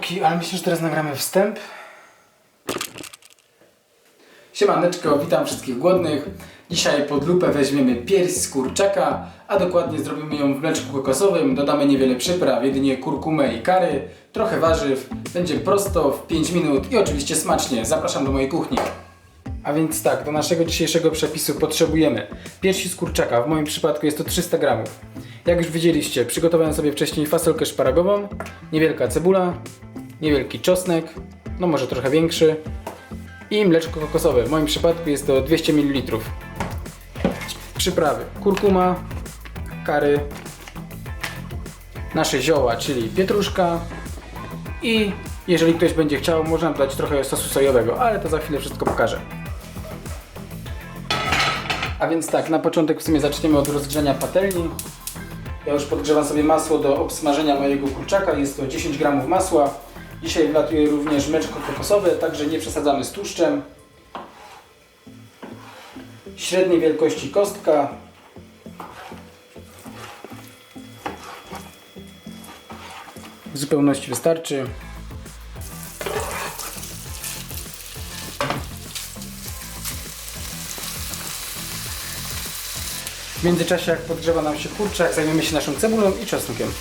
póki, ale myślę, że teraz nagramy wstęp. Siemaneczko, witam wszystkich głodnych. Dzisiaj pod lupę weźmiemy pierś z kurczaka, a dokładnie zrobimy ją w mleczku kokosowym. Dodamy niewiele przypraw, jedynie kurkumę i kary, trochę warzyw. Będzie prosto, w 5 minut i oczywiście smacznie. Zapraszam do mojej kuchni. A więc tak, do naszego dzisiejszego przepisu potrzebujemy piersi z kurczaka, w moim przypadku jest to 300 gramów. Jak już widzieliście, przygotowałem sobie wcześniej fasolkę szparagową, niewielka cebula, niewielki czosnek, no może trochę większy i mleczko kokosowe, w moim przypadku jest to 200 ml. Przyprawy, kurkuma, kary, nasze zioła, czyli pietruszka i jeżeli ktoś będzie chciał, można dodać trochę sosu sojowego, ale to za chwilę wszystko pokażę. A więc tak, na początek w sumie zaczniemy od rozgrzania patelni. Ja już podgrzewam sobie masło do obsmażenia mojego kurczaka, jest to 10 gramów masła. Dzisiaj wlatuje również mleczko kokosowe, także nie przesadzamy z tłuszczem. Średniej wielkości kostka. W zupełności wystarczy. W międzyczasie jak podgrzewa nam się kurczak, zajmiemy się naszą cebulą i czosnkiem.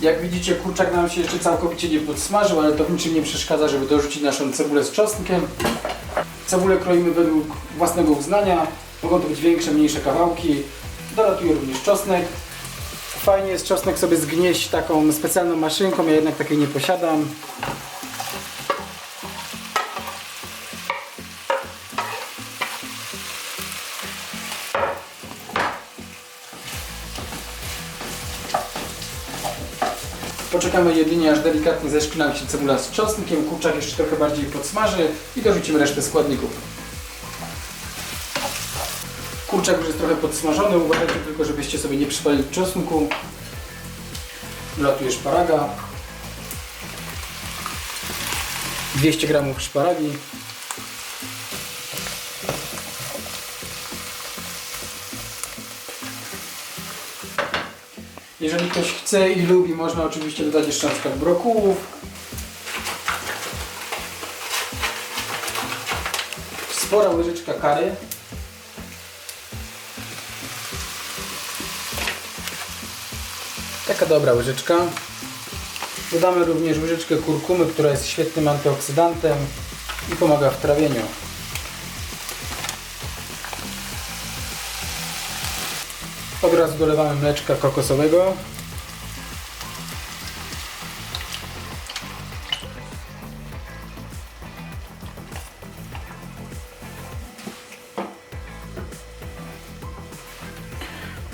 Jak widzicie, kurczak nam się jeszcze całkowicie nie podsmażył, ale to w niczym nie przeszkadza, żeby dorzucić naszą cebulę z czosnkiem. Cebulę kroimy według własnego uznania. Mogą to być większe, mniejsze kawałki. Dolatuję również czosnek. Fajnie jest czosnek sobie zgnieść taką specjalną maszynką, ja jednak takiej nie posiadam. Poczekamy jedynie aż delikatnie zeszkli nam się cebula z czosnkiem, kurczak jeszcze trochę bardziej podsmaży i dorzucimy resztę składników. Kurczak już jest trochę podsmażony, uważajcie tylko, żebyście sobie nie przypalili czosnku. Wlatuje szparaga. 200 gramów szparagi. Jeżeli ktoś chce i lubi, można oczywiście dodać jeszcze na przykład brokułów. Spora łyżeczka kary. Taka dobra łyżeczka. Dodamy również łyżeczkę kurkumy, która jest świetnym antyoksydantem i pomaga w trawieniu. Od razu dolewamy mleczka kokosowego.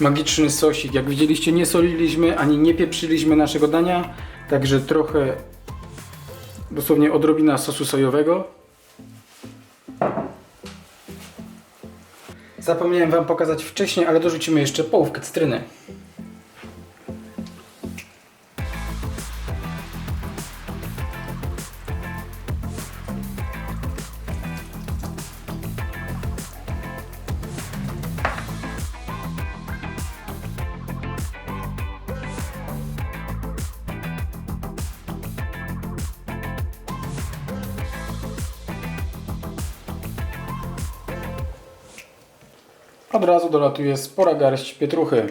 Magiczny sosik. Jak widzieliście, nie soliliśmy ani nie pieprzyliśmy naszego dania, także trochę, dosłownie odrobina sosu sojowego. Zapomniałem Wam pokazać wcześniej, ale dorzucimy jeszcze połówkę cytryny. Od razu dolatuje spora garść pietruchy.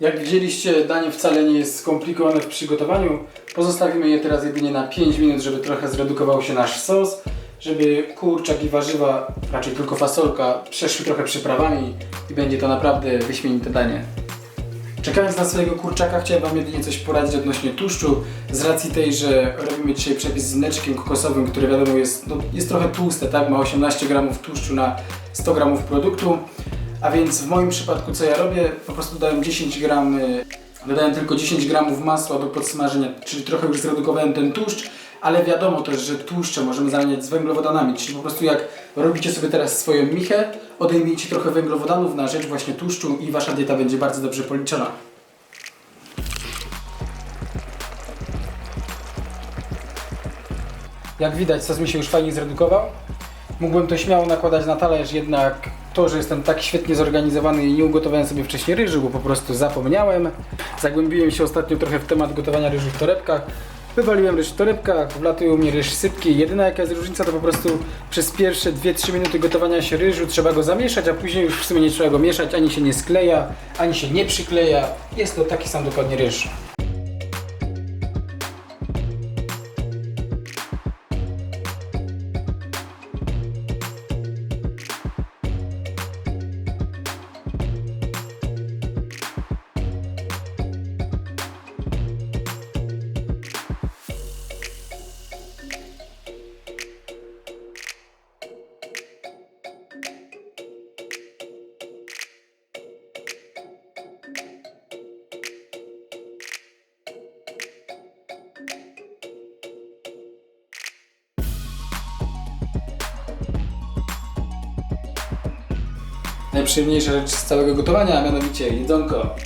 Jak widzieliście, danie wcale nie jest skomplikowane w przygotowaniu. Pozostawimy je teraz jedynie na 5 minut, żeby trochę zredukował się nasz sos, żeby kurczak i warzywa, raczej tylko fasolka, przeszły trochę przyprawami i będzie to naprawdę wyśmienite danie. Czekając na swojego kurczaka, chciałem Wam jedynie coś poradzić odnośnie tłuszczu. Z racji tej, że robimy dzisiaj przepis z mleczkiem kokosowym, który wiadomo jest, no, jest trochę tłuste, tak? Ma 18 gramów tłuszczu na 100 gramów produktu. A więc w moim przypadku co ja robię? Po prostu dodałem 10 gram, y, dodałem tylko 10 gramów masła do podsmażenia, czyli trochę już zredukowałem ten tłuszcz, ale wiadomo też, że tłuszcze możemy zamieniać z węglowodanami, czyli po prostu jak robicie sobie teraz swoją michę, odejmijcie trochę węglowodanów na rzecz właśnie tłuszczu i wasza dieta będzie bardzo dobrze policzona. Jak widać, sos mi się już fajnie zredukował. Mógłbym to śmiało nakładać na talerz, jednak to, że jestem tak świetnie zorganizowany i nie ugotowałem sobie wcześniej ryżu, bo po prostu zapomniałem. Zagłębiłem się ostatnio trochę w temat gotowania ryżu w torebkach. Wywaliłem ryż w torebkach, wlatuje u mnie ryż sypki. Jedyna jaka jest różnica to po prostu przez pierwsze 2-3 minuty gotowania się ryżu trzeba go zamieszać, a później już w sumie nie trzeba go mieszać, ani się nie skleja, ani się nie przykleja. Jest to taki sam dokładnie ryż. Najprzyjemniejsza rzecz z całego gotowania, a mianowicie jedzonko.